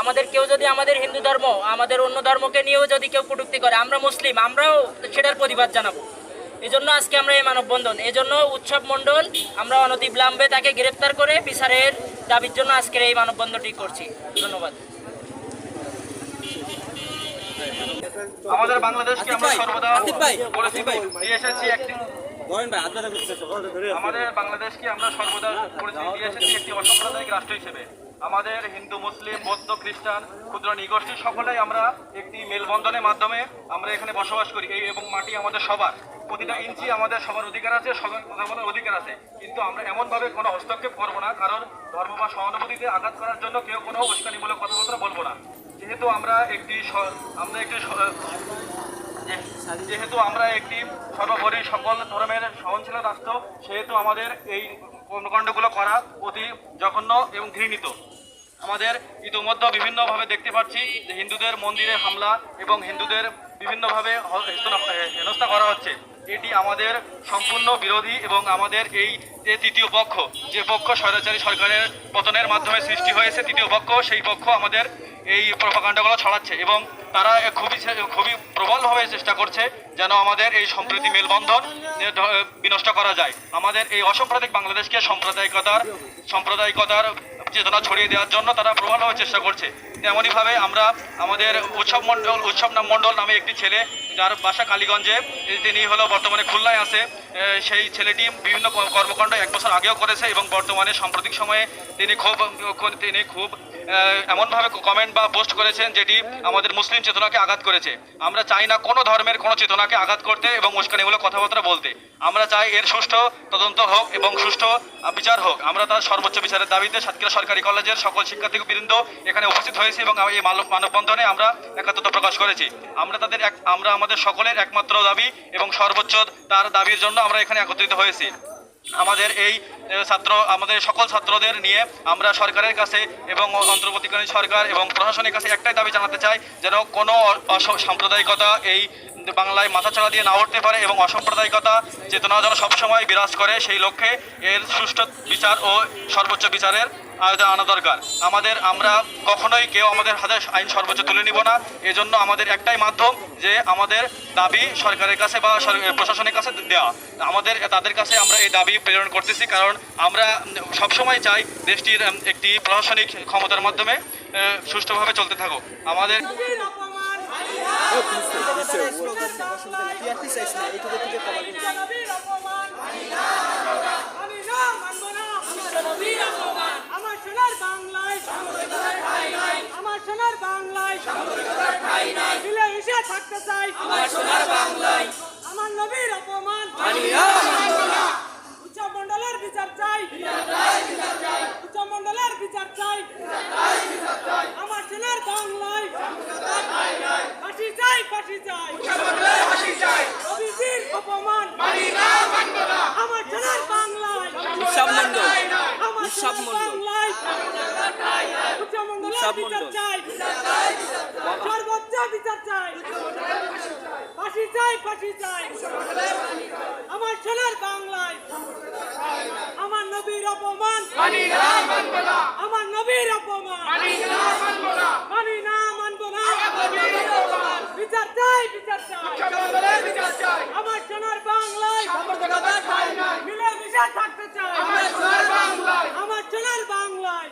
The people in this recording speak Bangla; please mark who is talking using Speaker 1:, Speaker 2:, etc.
Speaker 1: আমাদের কেউ যদি আমাদের হিন্দু ধর্ম আমাদের অন্য ধর্মকে নিয়েও যদি কেউ কটূক্তি করে আমরা মুসলিম আমরাও সেটার প্রতিবাদ জানাব। এই জন্য আজকে আমরা এই মানববন্ধন এই জন্য উৎসব মণ্ডল আমরা অনতিবিলম্বে তাকে গ্রেপ্তার করে বিচারের দাবির জন্য আজকের এই মানববন্ধনটি করছি। ধন্যবাদ।
Speaker 2: আমাদের বাংলাদেশকে আমরা সর্বদা বলেছি দিয়ে এসেছি একটি আমাদের বাংলাদেশকে আমরা সর্বদা পরিচিতি দিয়ে এসেছি একটি অসাম্প্রদায়িক রাষ্ট্র হিসেবে। আমাদের হিন্দু, মুসলিম, বৌদ্ধ, খ্রিস্টান, ক্ষুদ্র নিগোষ্ঠী সকলেই আমরা একটি মেলবন্ধনের মাধ্যমে আমরা এখানে বসবাস করি। এই এবং মাটি আমাদের সবার। প্রতিটা ইঞ্চি আমাদের সবার অধিকার আছে, সবার কথা বলার অধিকার আছে। কিন্তু আমরা এমনভাবে কোনো হস্তক্ষেপ করব না, কারণ ধর্ম বা সহানুভূতিতে আঘাত করার জন্য কেউ কোনো উস্কানিমূলক কথাবার্তা বলব না। যেহেতু আমরা একটি আমরা একটি যেহেতু আমরা একটি সর্বোপরি সকল ধর্মের সহনশীল রাষ্ট্র, সেহেতু আমাদের এই কর্মকাণ্ডগুলো করা অতি জঘন্য এবং ঘৃণিত। আমাদের ইতিমধ্যে বিভিন্নভাবে দেখতে পাচ্ছি যে হিন্দুদের মন্দিরে হামলা এবং হিন্দুদের বিভিন্নভাবে হেনস্থা করা হচ্ছে। এটি আমাদের সম্পূর্ণ বিরোধী এবং আমাদের এই যে তৃতীয় পক্ষ, যে পক্ষ স্বৈরাচারী সরকারের পতনের মাধ্যমে সৃষ্টি হয়েছে, তৃতীয় পক্ষ, সেই পক্ষ আমাদের এই প্রভাকাণ্ডগুলো ছড়াচ্ছে এবং তারা খুবই খুবই প্রবলভাবে চেষ্টা করছে যেন আমাদের এই সম্প্রীতি মেলবন্ধন বিনষ্ট করা যায়। আমাদের এই অসাম্প্রদায়িক বাংলাদেশকে সাম্প্রদায়িকতার সাম্প্রদায়িকতার চেতনা ছড়িয়ে দেওয়ার জন্য তারা প্রবলভাবে চেষ্টা করছে। তেমনইভাবে আমরা আমাদের উৎসব মণ্ডল উৎসব মণ্ডল নামে একটি ছেলে, যার বাসা কালীগঞ্জে। তিনি হলো বর্তমানে খুলনায় আছে। সেই ছেলেটি বিভিন্ন কর্মকাণ্ড এক বছর আগেও করেছে এবং বর্তমানে সাম্প্রতিক সময়ে তিনি খুব তিনি খুব এমনভাবে কমেন্ট বা পোস্ট করেছেন যেটি আমাদের মুসলিম চেতনাকে আঘাত করেছে। আমরা চাই না কোনো ধর্মের কোনো চেতনাকে আঘাত করতে এবং উস্কানিমূলক কথাবার্তা বলতে। আমরা চাই এর সুষ্ঠু তদন্ত হোক এবং সুষ্ঠু বিচার হোক। আমরা তার সর্বোচ্চ বিচারের দাবিতে সাতক্ষীরা সরকারি কলেজের সকল শিক্ষার্থী বৃন্দ এখানে উপস্থিত হয়েছি এবং এই মানব মানববন্ধনে আমরা একাত্মতা প্রকাশ করেছি। আমরা তাদের এক আমরা আমাদের সকলের একমাত্র দাবি এবং সর্বোচ্চ তার দাবির জন্য আমরা এখানে একত্রিত হয়েছি। আমাদের এই ছাত্র, আমাদের সকল ছাত্রদের নিয়ে আমরা সরকারের কাছে এবং অন্তর্বর্তীকালীন সরকার এবং প্রশাসনের কাছে একটাই দাবি জানাতে চাই, যেন কোনো সাম্প্রদায়িকতা এই বাংলায় মাথা মাথাচাড়া দিয়ে না উঠতে পারে এবং অসাম্প্রদায়িকতা চেতনা যেন সবসময় বিরাজ করে, সেই লক্ষ্যে এর সুষ্ঠু বিচার ও সর্বোচ্চ বিচারের আয়োজন আনা দরকার। আমাদের, আমরা কখনোই কেউ আমাদের হাতে আইন সর্বোচ্চ তুলে নিব না। এজন্য আমাদের একটাই মাধ্যম যে আমাদের দাবি সরকারের কাছে বা প্রশাসনের কাছে দেওয়া। আমাদের, তাদের কাছে আমরা এই দাবি প্রেরণ করতেছি কারণ আমরা সবসময় চাই দেশটির, একটি প্রশাসনিক ক্ষমতার মাধ্যমে সুষ্ঠুভাবে চলতে থাকুক। আমাদের
Speaker 3: আমার সোনার বাংলায় আমার সোনার বাংলায় মিলে মিশে থাকতে চাই আমার সোনার বাংলায় আমার নবীর অপমান উচ্চ মন্ডলের বিচার চাই উচ্চ মন্ডলের বিচার চাই আমার সোনার বাংলায় ফাঁসি চাই ফাঁসি চাই নবীজির অপমান আমার সোনার বাংলায়
Speaker 4: উৎসব মণ্ডল
Speaker 3: আমার
Speaker 4: উৎসব
Speaker 3: সোনার
Speaker 4: মণ্ডল।
Speaker 3: বাংলায় বিচার চাই সর্বোচ্চ বিচার চাই। ফাঁসি চাই ফাঁসি চাই। আমার সোনার বাংলায়। আমার নবীর অপমান। আমার নবীর অপমান। মানি না মানবো না। বিচার চাই বিচার চাই। আমার সোনার বাংলায়। মিলে মিশে থাকতে চাই। আমার সোনার বাংলায়।